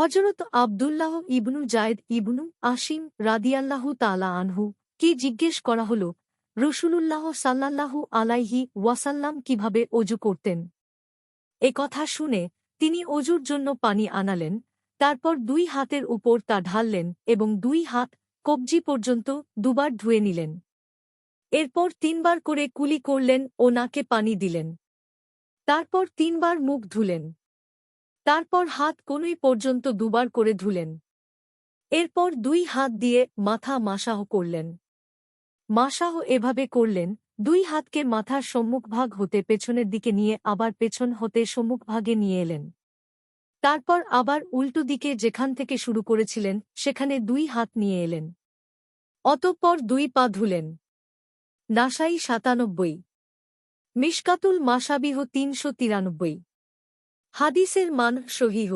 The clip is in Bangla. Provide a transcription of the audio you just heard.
হজরত আবদুল্লাহ ইবনু জায়দ ইবনু আসিম রাদিয়াল্লাহু তালা আনহু কি জিজ্ঞেস করা হল, রসুলুল্লাহ সাল্লাল্লাহু আলাইহি ওয়াসাল্লাম কীভাবে অজু করতেন? এ কথা শুনে তিনি অজুর জন্য পানি আনালেন, তারপর দুই হাতের উপর তা ঢাললেন এবং দুই হাত কবজি পর্যন্ত দুবার ধুয়ে নিলেন। এরপর তিনবার করে কুলি করলেন ও নাকে পানি দিলেন। তারপর তিনবার মুখ ধুলেন। তারপর হাত কনুই পর্যন্ত দুবার করে ধুলেন। এরপর দুই হাত দিয়ে মাথা মাসাহ করলেন। মাসাহ এভাবে করলেন, দুই হাতকে মাথার সম্মুখভাগ হতে পেছনের দিকে নিয়ে আবার পেছন হতে সম্মুখভাগে নিয়ে এলেন। তারপর আবার উল্টো দিকে যেখান থেকে শুরু করেছিলেন, সেখানে দুই হাত নিয়ে এলেন। অতঃপর দুই পা ধুলেন। নাসাই সাতানব্বই। মিশকাতুল মাসাবিহ তিনশো তিরানব্বই। হাদিসের মান সহিহ